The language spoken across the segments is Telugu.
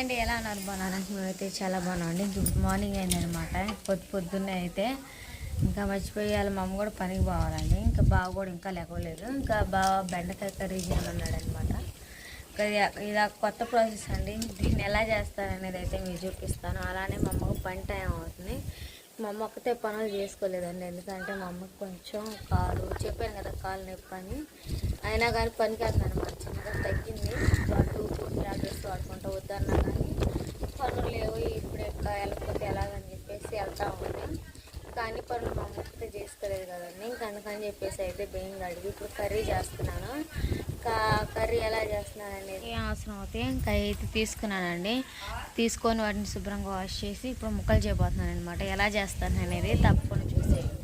అండ్ ఎలా ఉన్నారు? బాగున్నారా? మేమైతే చాలా బాగున్నామండి. గుడ్ మార్నింగ్ అయిందనమాట. పొద్దు పొద్దున్నే అయితే ఇంకా మర్చిపోయాలి. మా అమ్మ కూడా పనికి పోవాలండి. ఇంకా బావ కూడా ఇంకా లేవలేదు. ఇంకా బావ బెండకాయ కర్రీ ఉన్నాడనమాట ఇలా ఇది కొత్త ప్రాసెస్ అండి. దీన్ని ఎలా చేస్తారనేది అయితే మీరు చూపిస్తాను. అలానే మా అమ్మకు పని టైం అవుతుంది. మా అమ్మ ఒక్కతే పనులు చేసుకోలేదండి. ఎందుకంటే మా అమ్మకి కొంచెం కాలు చెప్పాను కదా కాలు నొప్పి అని అయినా కానీ పనికి వెళ్తాను అనమాట చిన్నగా తగ్గింది. వాళ్ళు ట్యాబ్లెట్స్ వాడుకుంటూ వద్దన్నా కానీ పనులు లేవు. ఇప్పుడు ఎట్లా వెళ్ళకపోతే ఎలాగని చెప్పేసి వెళ్తా ఉంది. కానీ పనులు మా అమ్మకి చేసుకోలేదు కదండి. ఇంకా అందుకని చెప్పేసి అయితే బియ్యం అడిగి ఇప్పుడు కర్రీ చేస్తున్నాను. కర్రీ ఎలా చేస్తున్నాను అనేది ఏం అవసరం అవుతాయి ఇంకా అయితే తీసుకున్నానండి. తీసుకొని వాటిని శుభ్రంగా వాష్ చేసి ఇప్పుడు ముక్కలు చేయబోతున్నాను అనమాట ఎలా చేస్తాను అనేది తప్పకుండా చూసేయండి.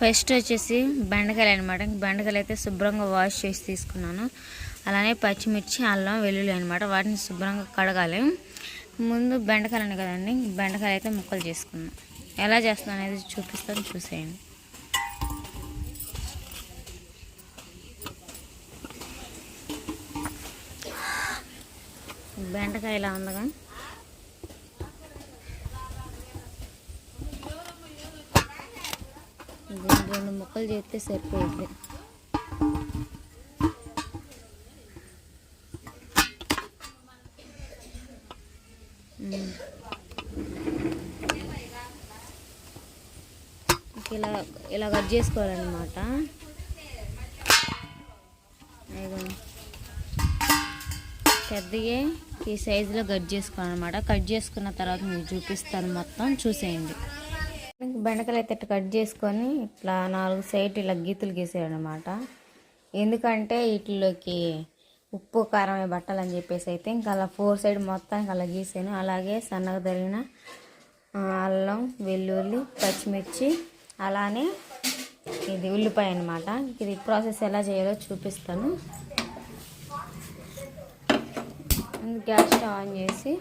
ఫస్ట్ వచ్చేసి బెండకాయలు అనమాట బెండకాయలు అయితే శుభ్రంగా వాష్ చేసి తీసుకున్నాను. అలానే పచ్చిమిర్చి అల్లం వెల్లుల్లి అనమాట వాటిని శుభ్రంగా కడగాలి. ముందు బెండకాయలు ఉన్నాయి కదండి బెండకాయలు అయితే ముక్కలు చేసుకున్నాను. ఎలా చేస్తాను అనేది చూపిస్తాను చూసేయండి. బెండకాయ ఇలా ఉందగా. రెండు ముక్కలు చేస్తే సరిపోయింది ఇలా ఇలా కట్ చేసుకోవాలన్నమాట. పెద్దగా ఈ సైజులో కట్ చేసుకోవాలన్నమాట. కట్ చేసుకున్న తర్వాత మీకు చూపిస్తాను మొత్తం. చూసేయండి. బెండకాయలు అయితే ఇట్లా కట్ చేసుకొని ఇట్లా నాలుగు సైడ్ ఇలా గీతులు గీసేయడనమాట ఎందుకంటే వీటిలోకి ఉప్పు కారం అని చెప్పేసి అయితే ఇంకా అలా ఫోర్ సైడ్ మొత్తానికి అలా గీసాను. అలాగే సన్నగా తరిగిన అల్లం వెల్లుల్లి పచ్చిమిర్చి అలానే ఇది ఉల్లిపాయ అనమాట ఇది ప్రాసెస్ ఎలా చేయాలో చూపిస్తాను. గ్యాస్ స్టవ్ ఆన్ చేసి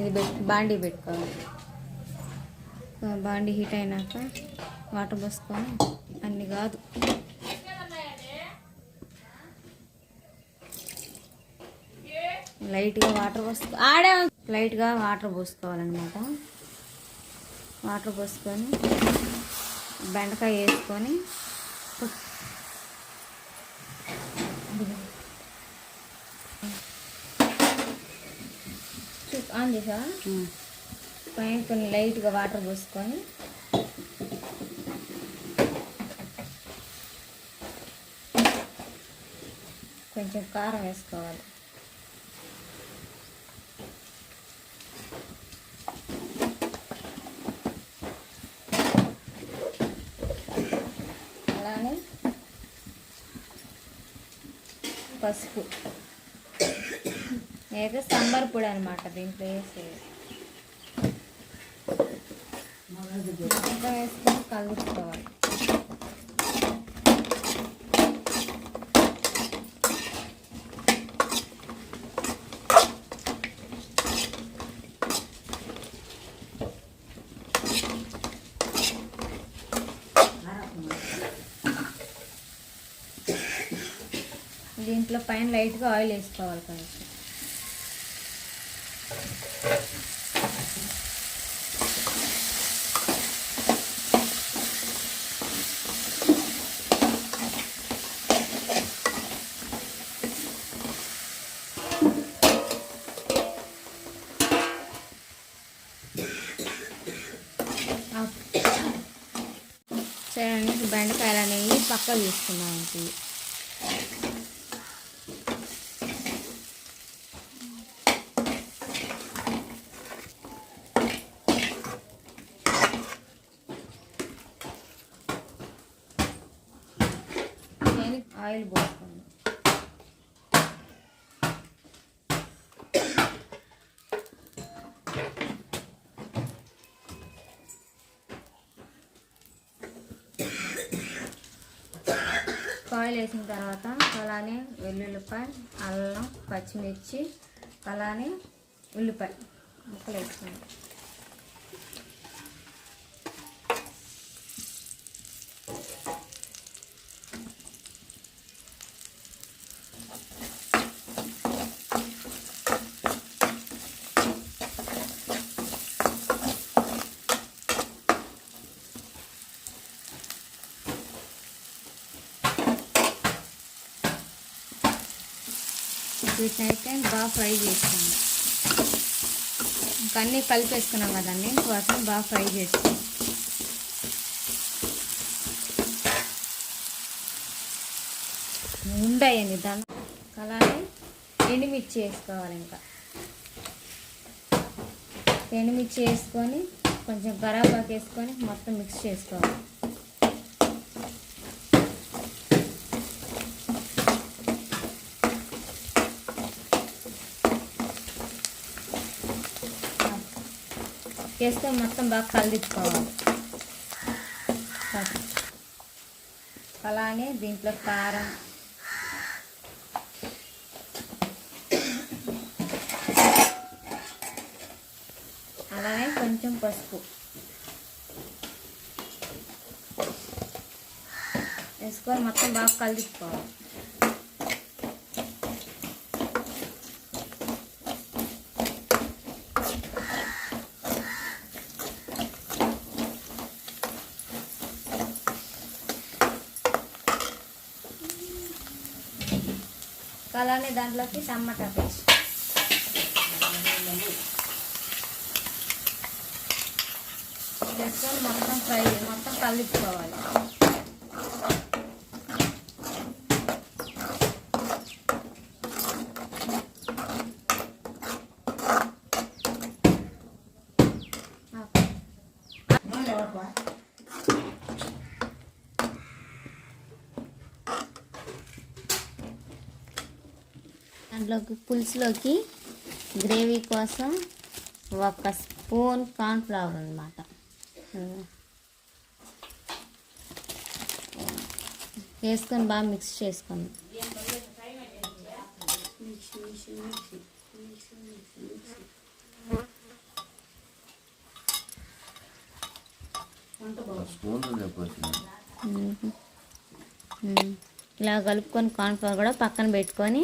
ఇది బాండీ పెట్టుకోవాలి. బాండీ హీట్ అయినాక వాటర్ పోసుకొని అన్ని కాదు. లైట్గా వాటర్ పోసుకో ఆడే లైట్గా వాటర్ పోసుకోవాలన్నమాట. వాటర్ పోసుకొని బెండకాయ వేసుకొని ఆన్ చేసా పైన కొన్ని లైట్గా వాటర్ పోసుకొని. కొంచెం కారం వేసుకోవాలి. అలానే పసుపు. అయితే సాంబార్ పొడి అనమాట దీంట్లో వేసేది మొత్తం వేసుకొని కలుపుకోవాలి. దీంట్లో పైన లైట్గా ఆయిల్ వేసుకోవాలి కొంచెం సరే బెండకాయలు అనేవి పక్కకు తీసుకున్నాం ఆయిల్ పోసుకోండి ఆయిల్ వేసిన తర్వాత అలానే వెల్లుల్లిపాయ అల్లం పచ్చిమిర్చి అలానే ఉల్లిపాయ ముక్కలు వేసుకోండి. వీటిని అయితే బాగా ఫ్రై చేసుకోండి ఇంకా అన్నీ కలిపేసుకున్నాం కదండి వాటిని బాగా ఫ్రై చేసుకోండి ఉండయండి దాని అలానే ఎండుమిర్చి వేసుకోవాలి ఇంకా. ఎండుమిర్చి వేసుకొని కొంచెం గరాబాకు వేసుకొని మొత్తం మిక్స్ చేసుకోవాలి. వేస్తే మొత్తం బాగా కలిదిప్పుకోవాలి అలానే దీంట్లో కారం. అలానే కొంచెం పసుపు. వేసుకొని మొత్తం బాగా కలిదిప్పుకోవాలి అలానే దాంట్లోకి టమాటా పేస్ట్. మొత్తం ఫ్రై మొత్తం కలుపుకోవాలి. దాంట్లోకి పులుసులోకి గ్రేవీ కోసం ఒక స్పూన్ కార్న్ఫ్లవర్ అనమాట వేసుకొని బాగా మిక్స్ చేసుకుందాం. ఇలా కలుపుకొని కార్న్ఫ్లవర్ కూడా పక్కన పెట్టుకొని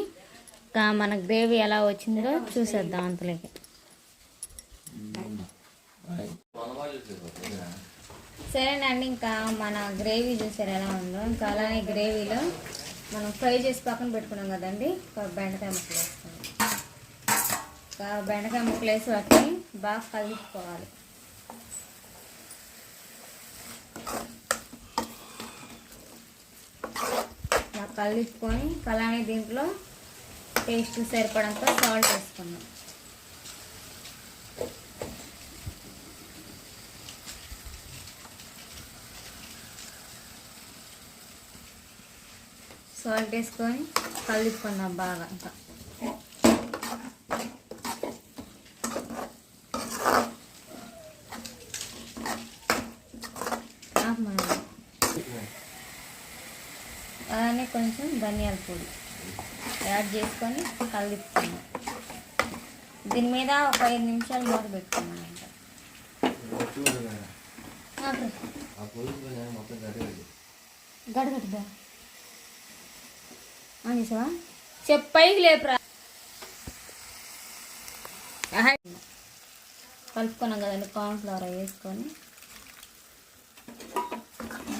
మన గ్రేవీ ఎలా వచ్చిందో చూసేద్దాం అంతలోకి. సరేనండి ఇంకా మన గ్రేవీ చూసారు ఎలా ఉందో. ఇంకా అలానే గ్రేవీలో మనం ఫ్రై చేసి పక్కన పెట్టుకున్నాం కదండి ఒక బెండకాయ ముక్కలు వేసుకోండి ఇంకా బెండకాయ ముక్కలు వేసి వాటిని బాగా కలుపుకోవాలి. ఇలా కలుపుకొని అలానే దీంట్లో టేస్ట్ సరిపడంతో సాల్ట్ వేసుకున్నాం సాల్ట్ వేసుకొని కలుపుకుందాం బాగా అంతా. అలానే కొంచెం ధనియాల పొడి. యాడ్ చేసుకొని కలుపుకున్నాం దీని మీద ఒక ఐదు నిమిషాలు మూత పెట్టుకున్నాను ఇంకా గడగట్టుదా చెప్పు పైకి లేపురా. కలుపుకున్నాం కదండి కార్న్ఫ్లవర్ అవి వేసుకొని.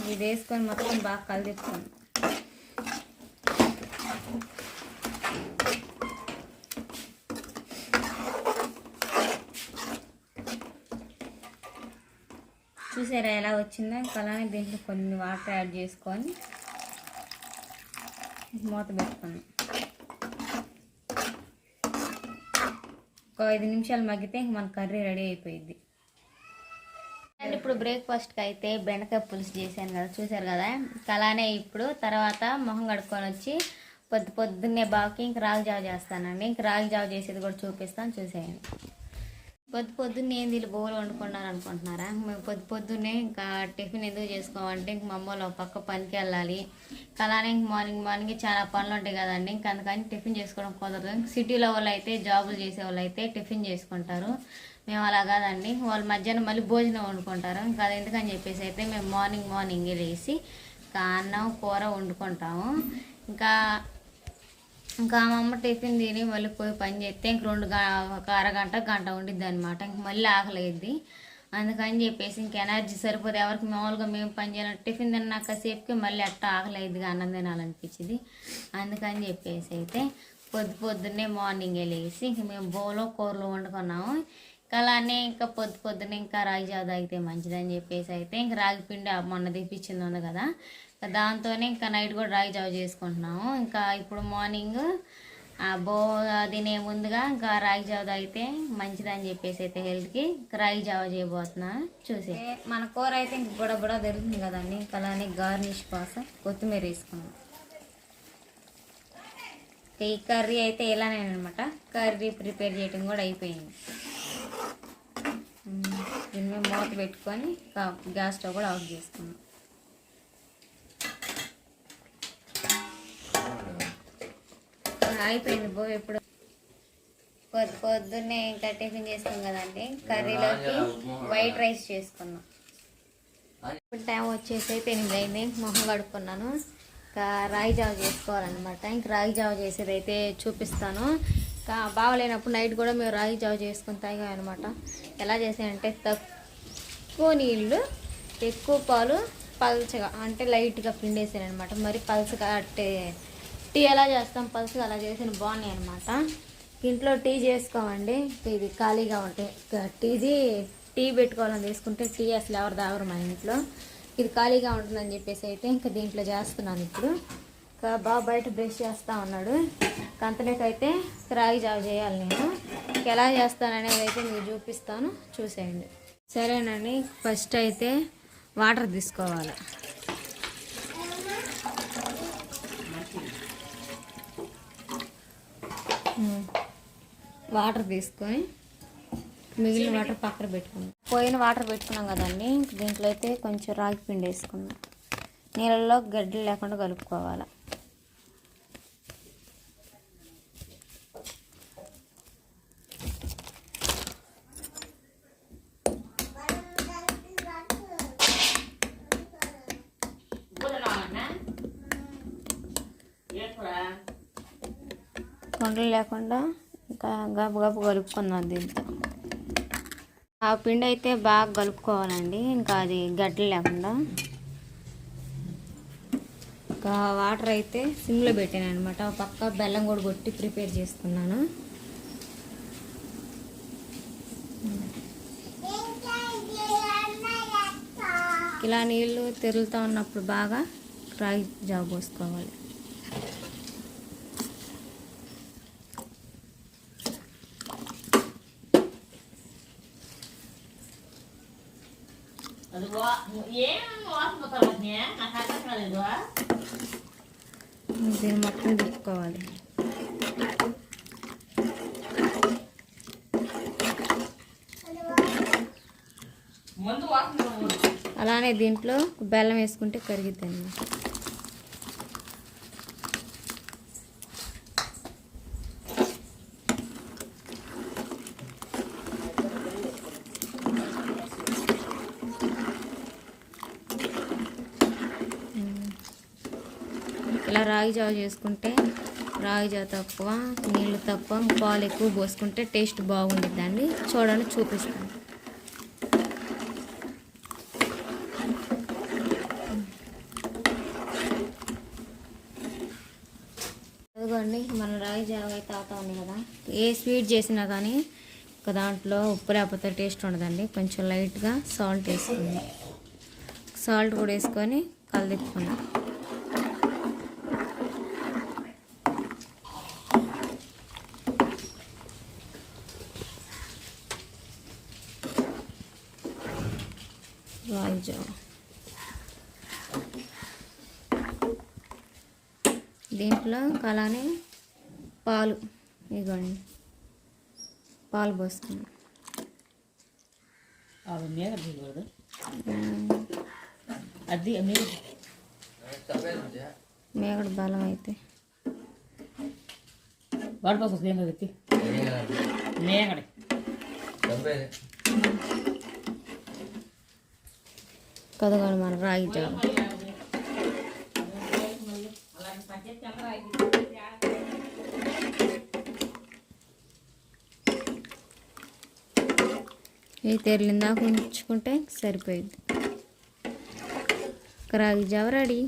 ఇది వేసుకొని మొత్తం బాగా కలిదిప్పుకోండి చూసారా ఎలా వచ్చిందో? అలానే దీంట్లో కొన్ని వాటర్ యాడ్ చేసుకొని మూత పెట్టుకున్నాం ఒక ఐదు నిమిషాలు మగ్గితే ఇంక మన కర్రీ రెడీ అయిపోయింది అండ్ ఇప్పుడు బ్రేక్ఫాస్ట్కి అయితే బెండకాయ పులుసు చేశాను కదా చూసారు కదా? అలానే ఇప్పుడు తర్వాత మొహం కడుక్కొని వచ్చి పొద్దు పొద్దున్నే బాకి ఇంక రాగి జావ చేస్తానండి. ఇంక రాగి జావ చేసేది కూడా చూపిస్తాను చూసేయండి. పొద్దు పొద్దున్నే ఏంది వీళ్ళు బోలు వండుకున్నారు అనుకుంటున్నారా? మేము పొద్దు పొద్దున్నే ఇంకా టిఫిన్ ఎందుకు చేసుకోమంటే ఇంక మా అమ్మ వాళ్ళు ఒక పక్క పనికి వెళ్ళాలి. అలానే ఇంక మార్నింగ్ మార్నింగ్ చాలా పనులు ఉంటాయి కదండి. ఇంక అందుకని టిఫిన్ చేసుకోవడం కుదరదు. సిటీలో వాళ్ళు అయితే జాబులు చేసే వాళ్ళు అయితే టిఫిన్ చేసుకుంటారు. మేము అలా కాదండి. వాళ్ళు మధ్యాహ్నం మళ్ళీ భోజనం వండుకుంటారు. ఇంకా అది ఎందుకని చెప్పేసి అయితే మేము మార్నింగ్ మార్నింగ్ లేసి ఇంకా అన్నం కూర వండుకుంటాము. ఇంకా ఇంకా మా అమ్మ టిఫిన్ తిని మళ్ళీ పోయి పని చేస్తే ఇంక రెండు గ- ఒక అరగంట గంట ఉండిద్ది అనమాట ఇంక మళ్ళీ ఆకలిద్ది. అందుకని చెప్పేసి ఇంక ఎనర్జీ సరిపోదు ఎవరికి మామూలుగా మేము పని చేయాలి టిఫిన్ తిన్నాక సేపుకి మళ్ళీ అట్ట ఆకలి అయిద్దిగా అన్నం తినాలనిపించింది అందుకని చెప్పేసి అయితే పొద్దు పొద్దున్నే మార్నింగ్ లేసి ఇంక మేము బోలో కూరలు వండుకున్నాము. ఇంకా అలానే ఇంకా పొద్దు పొద్దున్నే ఇంకా రాగి జావ తాగితే మంచిదని చెప్పేసి అయితే ఇంకా రాగి పిండి మొన్న తెప్పించింది ఉంది కదా. దాంతోనే ఇంకా నైట్ కూడా రాగి జావ చేసుకుంటున్నాము. ఇంకా ఇప్పుడు మార్నింగ్ ఆ బో తినే ముందుగా ఇంకా రాగి జావ తాగితే మంచిదని చెప్పేసి అయితే హెల్త్కి రాగి జావ చేయబోతున్నా. చూసి. మన కూర అయితే ఇంక బుడ బుడ దొరుకుతుంది కదండి. ఇంకా అలానే గార్నిష్ కోసం కొత్తిమీర వేసుకున్నాం ఈ కర్రీ అయితే ఇలానే అనమాట కర్రీ ప్రిపేర్ చేయడం కూడా అయిపోయింది. దీని మీద మూత పెట్టుకొని గ్యాస్ స్టవ్ కూడా ఆఫ్ చేసుకున్నాం అయిపోయింది. బో ఎప్పుడు పొద్దు పొద్దున్నే ఇంకా టిఫిన్ చేస్తాం కదండి. కర్రీలోకి వైట్ రైస్ చేసుకున్నాం ఇప్పుడు టైం వచ్చేసి అయితే ఎనిమిది అయింది మొహం కడుక్కున్నాను. ఇంకా రాగి జావ చేసుకోవాలన్నమాట. ఇంకా రాగి జావ చేసేది అయితే చూపిస్తాను. ఇంకా బాగలేనప్పుడు నైట్ కూడా మేము రాగి జావ చేసుకుని తాగాం అనమాట ఎలా చేసానంటే తక్కువ నీళ్ళు ఎక్కువ పాలు పల్చగా అంటే లైట్గా పిండేసాను అనమాట మరి పల్చగా అంటే టీ ఎలా చేస్తాం? పల్చగా అలా చేసిన బాగున్నాయి అనమాట ఇంట్లో టీ చేసుకోమండి. ఇది ఖాళీగా ఉంటే టీది టీ పెట్టుకోవాలని తీసుకుంటే టీ అసలు ఎవరు తాగరు మా ఇంట్లో. ఇది ఖాళీగా ఉంటుందని చెప్పేసి అయితే ఇంకా దీంట్లో చేస్తున్నాను ఇప్పుడు. ఇంకా బాగా బయట బ్రష్ చేస్తూ ఉన్నాడు. కంతలోకైతే రాగి జావ చేయాలి నేను. ఇంకా ఎలా చేస్తాననేది అయితే మీకు చూపిస్తాను. చూసేయండి. సరేనండి. ఫస్ట్ అయితే వాటర్ తీసుకోవాలి. వాటర్ తీసుకొని మిగిలిన వాటర్ పక్కన పెట్టుకున్నాం పోయిన వాటర్ పెట్టుకున్నాం కదండి ఇంక దీంట్లో అయితే కొంచెం రాగి పిండి వేసుకున్నాం నీళ్ళల్లో గడ్డలు లేకుండా కలుపుకోవాలి. కొండలు లేకుండా గబ గబ కలుపుకుందాం దీంతో ఆ పిండి అయితే బాగా కలుపుకోవాలండి ఇంకా అది గడ్డలు లేకుండా. ఇంకా వాటర్ అయితే సిమ్లో పెట్టాను అనమాట పక్క బెల్లం కూడా కొట్టి ప్రిపేర్ చేసుకున్నాను. ఇలా నీళ్ళు తిరుగుతూ ఉన్నప్పుడు బాగా రాగి జాబ్ పోసుకోవాలి. దీన్ని మొత్తం తిప్పుకోవాలి అలానే దీంట్లో బెల్లం వేసుకుంటే కరిగిద్దండి ఇలా రాగి జావ చేసుకుంటే రాగి జావ తక్కువ నీళ్ళు తక్కువ పాలు ఎక్కువ పోసుకుంటే టేస్ట్ బాగుండిద్దండి. చూడండి చూపిస్తాను. అదిగోండి మన రాగి జావ అయితే అవుతా ఉంది కదా. ఏ స్వీట్ చేసినా కానీ ఒక దాంట్లో ఉప్పు లేకపోతే టేస్ట్ ఉండదండి. కొంచెం లైట్గా సాల్ట్ వేసుకుంది సాల్ట్ కూడా వేసుకొని కలదిప్పుకుందాం రాగి జావ దీంట్లో అలానే పాలు. ఇదిగోండి పాలు పోసుకున్నాం. అది మేగడ బలం అయితే. వాడి కోసం ఏం కదా మేగడే. కదగోండి మన రాగి జావ ఇది తెరిలిందాక ఉంచుకుంటే సరిపోయింది. రాగి జావ రెడీ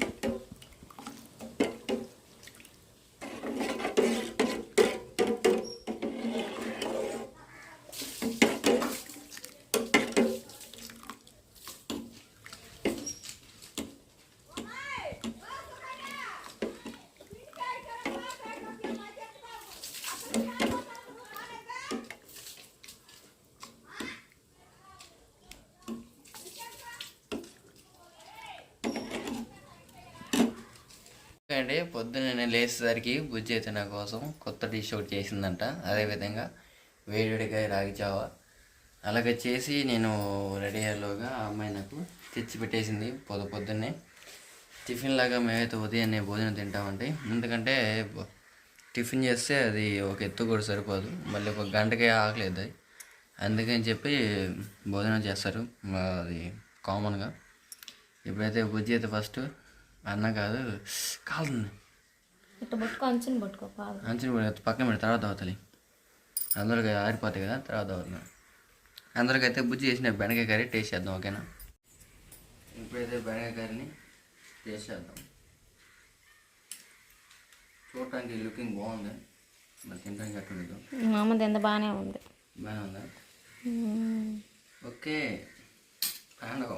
అండి పొద్దున్న నేను లేచేసరికి బుజ్జి అయితే నా కోసం కొత్త డిష్ ఒకటి చేసిందంట అదేవిధంగా వేడివేడిగా రాగిచావ అలాగే చేసి నేను రెడీ అయ్యేలోగా ఆ అమ్మాయి నాకు తెచ్చి పెట్టేసింది పొద్దు పొద్దున్నే. టిఫిన్ లాగా మేమైతే ఉదయాన్నే భోజనం తింటామంటే ఎందుకంటే టిఫిన్ చేస్తే అది ఒక ఎత్తు కూడా సరిపోదు. మళ్ళీ ఒక గంటకే ఆకలేదు అది. అందుకని చెప్పి భోజనం చేస్తారు. మా- అది కామన్గా ఇప్పుడైతే బుజ్జి అయితే ఫస్ట్ అన్న కాదు కాలుతుంది. ఇట్లా పట్టుకో అంచుని పట్టుకో పాలు. అంచుని కూడా పక్కన పెట్టి తర్వాత అవుతుంది అందరికి ఆరిపోతాయి కదా తర్వాత అవుతుంది అందరికైతే బుజ్జి చేసిన బెండకాయ కర్రీ టేస్ట్ చేద్దాం ఓకేనా? ఇప్పుడైతే బెండకాయ కర్రీని టేస్ట్ చేద్దాం. చూడటానికి లుకింగ్ బాగుంది. మరి తినడానికి ఎట్టుండదు మా అమ్మది ఎంత బాగానే ఉంది. బాగానే ఉందా? ఓకే. పండుగ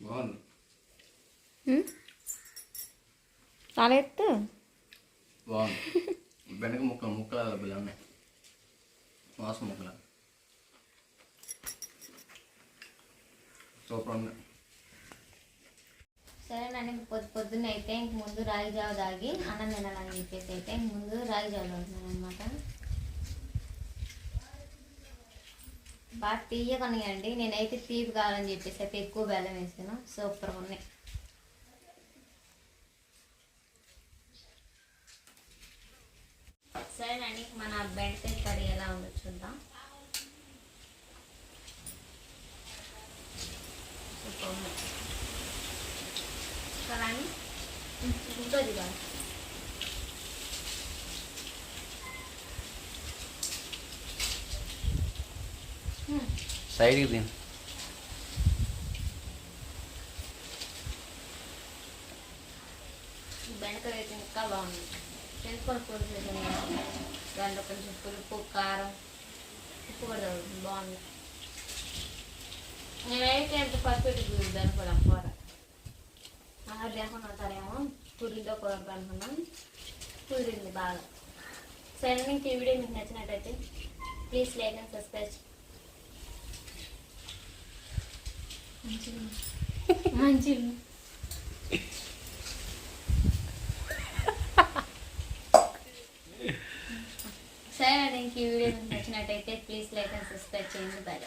బాగుంది. చాలా ఎత్తు. బాగుంది. బెండక ముక్కలు ముక్కలు అవైలబుల్ ఉన్నాయి మాంసం ముక్కలు. సూపర్ ఉంది. సరేనండి ఇంక పొద్దు పొద్దున్న అయితే ఇంక ముందు రాగి జావ తాగి అన్నం తినాలని చెప్పేసి అయితే ఇంక ముందు రాగి జావ తాగుతున్నాను అనమాట బాగా తీయకనియండి నేనైతే తీపి కావాలని చెప్పేసి అయితే ఎక్కువ బెల్లం వేసాను. సూపర్గా ఉన్నాయి. సరేనండి మన బెండకాయ కర్రీ ఎలా ఉందో చూద్దాం. సూపర్ ఉంది. ఉంటుంది కదా. సైడ్కి దీని బెండకాయ అయితే ఇంకా బాగుంది. చేసుకొని పులుసు దాంట్లో కొంచెం పులుపు కారం ఉప్పు కూడా బాగుంది. నేనైతే ఎంత పర్ఫెక్ట్ కుదిరిద్ది అనుకోవడం కూర. అలా లేకుండా ఉంటారేమో కుదిరితో కూర అనుకున్నాం. కుదిరింది బాగా. సరే ఇంక ఈ వీడియో మీకు నచ్చినట్టయితే ప్లీజ్ లైక్ అండ్ సబ్స్క్రైబ్ మంచిది సరే అండి ఇంక ఈ వీడియో నచ్చినట్టయితే ప్లీజ్ లైక్ అండ్ సబ్స్క్రైబ్ చేయండి. బాయ్